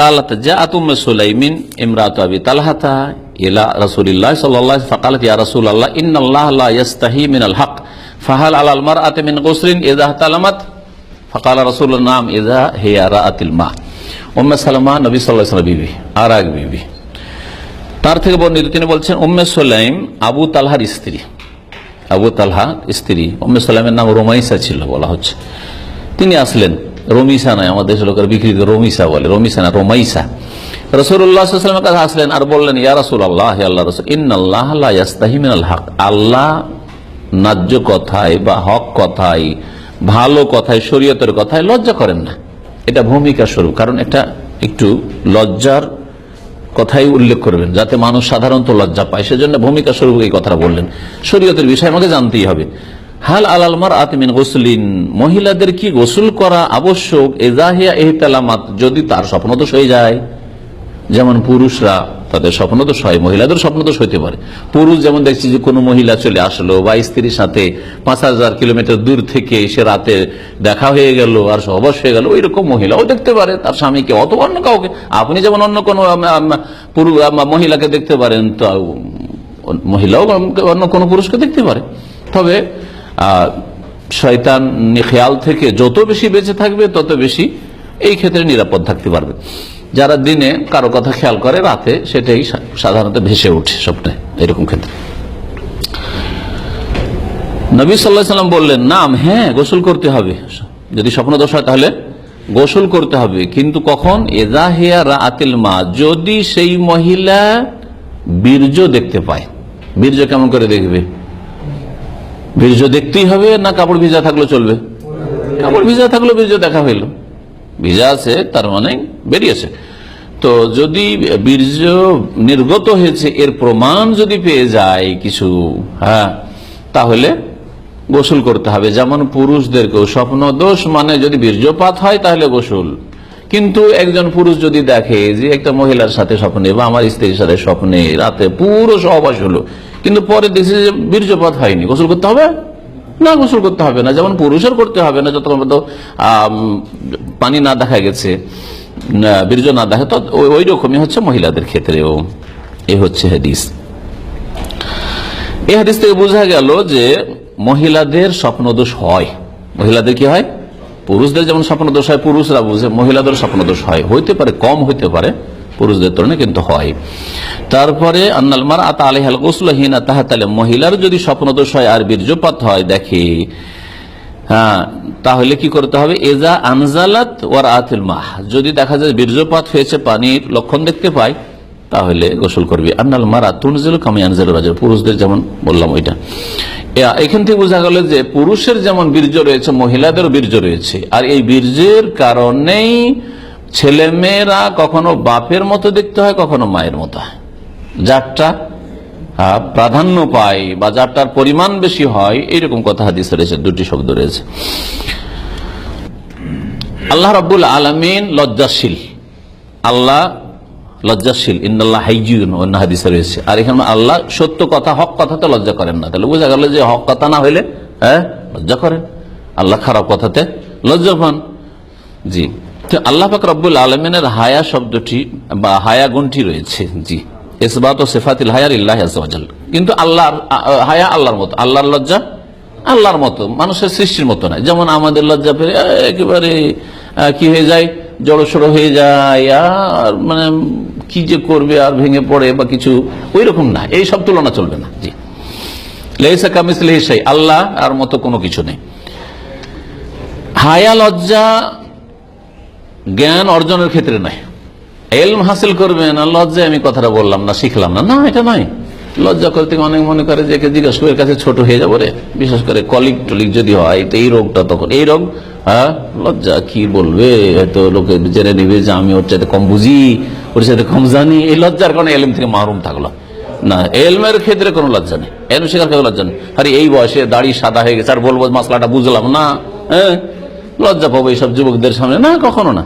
قالت جاءت ام سليم امراه ابي طلحه الى رسول الله صلى الله عليه وسلم فقالت يا رسول الله ان الله لا يستحي من الحق فهل على المراه من غسل اذا احتلمت فقال رسول الله نعم اذا هي رات الماء ام সালামা নবী সাল্লাল্লাহু আলাইহি বিবি আর এক বিবি তার থেকে বর্ণিত তিনি বলছেন উম্মে সুলাইম আবু তালহার স্ত্রী আবু তালহা স্ত্রী উম্মে সুলাইমের নাম রোমাইসা ছিল বলা হচ্ছে তিনি আসলেন রমিসা নয় আমাদের দেশের লোকের করে রমিসা বলে, রমিসা না, রোমাইসা। রসুল্লাহামের কাছে আসলেন আর বললেন, ইয়া রসুল আল্লাহ আল্লাহ রসুল ইন্নআল্লাহ ইয়াস্তাহিমিনাল হক। আল্লাহ ন্যায্য কথায় বা হক কথায়, ভালো কথায়, শরীয়তের কথায় লজ্জা করেন না। এটা ভূমিকা স্বরূপ, কারণ এটা একটু লজ্জার কথাই উল্লেখ করবেন, যাতে মানুষ সাধারণত লজ্জা পায়। সেজন্য ভূমিকা স্বরূপ এই কথা বললেন। শরীয়তের বিষয় আমাকে জানতেই হবে। হাল আলালমার আতমিন গোসলিন। মহিলাদের কি গোসল করা আবশ্যক? এজাহিয়া এহতালামাত যদি তার স্বপ্নদোষ হয়ে যায়। যেমন পুরুষরা তাদের স্বপ্নদোষ হয় মহিলাদের স্বপ্নদোষ হইতে পারে। পুরুষ যেমন দেখছি যে কোনো মহিলা চলে আসলো বা স্ত্রীর সাথে পাঁচ হাজার কিলোমিটার দূর থেকে সে রাতে দেখা হয়ে গেল আর সহবাস হয়ে গেল ওই রকম মহিলাও দেখতে পারে। তার স্বামীকে অত অন্য কাউকে। আপনি যেমন অন্য কোনো আম, মহিলাকে দেখতে পারেন তো মহিলাও অন্য কোনো পুরুষকে দেখতে পারে। তবে শয়তান খেয়াল থেকে যত বেশি বেঁচে থাকবে, তত বেশি এই ক্ষেত্রে নিরাপদ থাকতে পারবে। যারা দিনে কারও কথা খেয়াল করে রাতে, সেটাই সাধারণত ভেসে ওঠে স্বপ্নে, এরকম ক্ষেত্রে। নবী সাল্লাহ সাল্লাম বললেন, নাম হ্যাঁ গোসল করতে হবে। যদি স্বপ্ন দোষ হয় তাহলে গোসল করতে হবে। কিন্তু কখন? এজাহিয়া রাতিল মা যদি সেই মহিলা বীর্য দেখতে পায়। বীর্য কেমন করে দেখবে? বীর্য দেখতেই হবে না কাপড় ভিজা থাকলে চলবে? কাপড় ভিজা থাকলে বীর্য দেখা হইল। ভিজা আছে, তার মানে বেরিয়েছে। তো যদি বীর্য নির্গত হয়েছে, এর প্রমাণ যদি পেয়ে যায় কিছু হ্যাঁ তাহলে গোসল করতে হবে। যেমন পুরুষদেরকেও স্বপ্ন দোষ মানে যদি বীর্যপাত হয়, তাহলে গোসল। কিন্তু একজন পুরুষ যদি দেখে যে একটা মহিলার সাথে স্বপ্নে বা আমার স্ত্রীর সাথে স্বপ্নে, রাতে পুরো সহবাস হলো কিন্তু পরে দেখছে যে বীর্যপাত হয়নি। গোসল করতে হবে? না, গোসল করতে হবে না। যেমন পুরুষের করতে হবে না যতক্ষণ পর্যন্ত পানি না দেখা গেছে বীর্য না দেখা, তো ওই- রকমই হচ্ছে মহিলাদের ক্ষেত্রেও। এ হচ্ছে হাদিস। এই হাদিস থেকে বোঝা গেল যে মহিলাদের স্বপ্নদোষ হয়। মহিলাদের কি হয়? পুরুষদের যেমন স্বপ্নদোষ হয়, পুরুষরা বুঝে মহিলাদের স্বপ্নদোষ হয়। হইতে পারে, কম হইতে পারে পুরুষদের তুলনায় কিন্তু হয়। তারপরে, আন্নাল মার আতা আলহাল গোসলহীনা তাহাতালে মহিলার যদি স্বপ্নদোষ হয় আর বীর্যপাত হয়, দেখে। হ্যাঁ তাহলে কি করতে হবে? এজা আনজালাত ওয়ার আতিল মাহ। যদি দেখা যায় বীর্যপাত হয়েছে, পানির লক্ষণ দেখতে পায়, তাহলে গোসল করবি। আন্নাল মারা তুনজিল কামি আনজাল রাজার পুরুষদের যেমন বললাম ওইটা। এখান থেকে বোঝা গেল যে পুরুষের যেমন বীর্য রয়েছে, মহিলাদেরও বীর্য রয়েছে। আর এই বীর্যের কারণেই ছেলে মেয়েরা কখনো বাপের মতো দেখতে হয়, কখনো মায়ের মতো হয়। যারটা প্রাধান্য পায় বা যারটার পরিমাণ বেশি হয়, এইরকম কথা হাদিস রয়েছে, দুটি শব্দ রয়েছে। আল্লাহ রাব্বুল আলমিন লজ্জাশীল। আল্লাহ লজ্জাশীল ইন্দাল্লাহ হাইজুন অন্য হাদিসে রয়েছে। আর এখানে আল্লাহ সত্য কথা, হক কথাতে লজ্জা করেন না। তাহলে বোঝা গেল যে হক কথা না হইলে হ্যাঁ লজ্জা করেন। আল্লাহ খারাপ কথাতে লজ্জা পান। জি। তো আল্লাহ রব্বুল আলমিনের হায়া শব্দটি বা হায়া গুণটি রয়েছে, জি। ইসবাত ও সেফাতিল হায়ার ইল্লাহ কিন্তু আল্লাহর হায়া আল্লাহর মতো, আল্লাহর লজ্জা আল্লাহর মতো, মানুষের সৃষ্টির মতো নয় যেমন আমাদের লজ্জা পেরে একেবারে কি হয়ে যায়, জড়সড়ো হয়ে যায়, আর মানে কি যে করবে, আর ভেঙে পড়ে বা কিছু ওই রকম না। এই সব তুলনা চলবে না, জি। লেসা কামিস লেসাই আল্লাহ আর মতো কোনো কিছু নেই। হায়া, লজ্জা জ্ঞান অর্জনের ক্ষেত্রে নয় এলম হাসিল করবেন আর লজ্জায় আমি কথাটা বললাম না, শিখলাম না। না, এটা নয় লজ্জা করতে অনেক মনে করে যে জিজ্ঞাসা কাছে ছোট হয়ে যাব রে? বিশেষ করে কলিক টলিক যদি হয়, তো এই রোগটা তখন, এই রোগ হ্যাঁ? লজ্জা, কি বলবে? হয়তো লোকে জেনে নিবে যে আমি ওর চাইতে কম বুঝি, ওর চাইতে কম জানি। এই লজ্জার কারণে এলম থেকে মাহরুম থাকল। না, এলমের ক্ষেত্রে কোনো লজ্জা নেই। এলম শেখার ক্ষেত্রে লজ্জা নেই। আরে এই বয়সে দাড়ি সাদা হয়ে গেছে, আর বলব মশলাটা বুঝলাম না হ্যাঁ? লজ্জা পাবো এইসব যুবকদের সামনে। না কখনো না।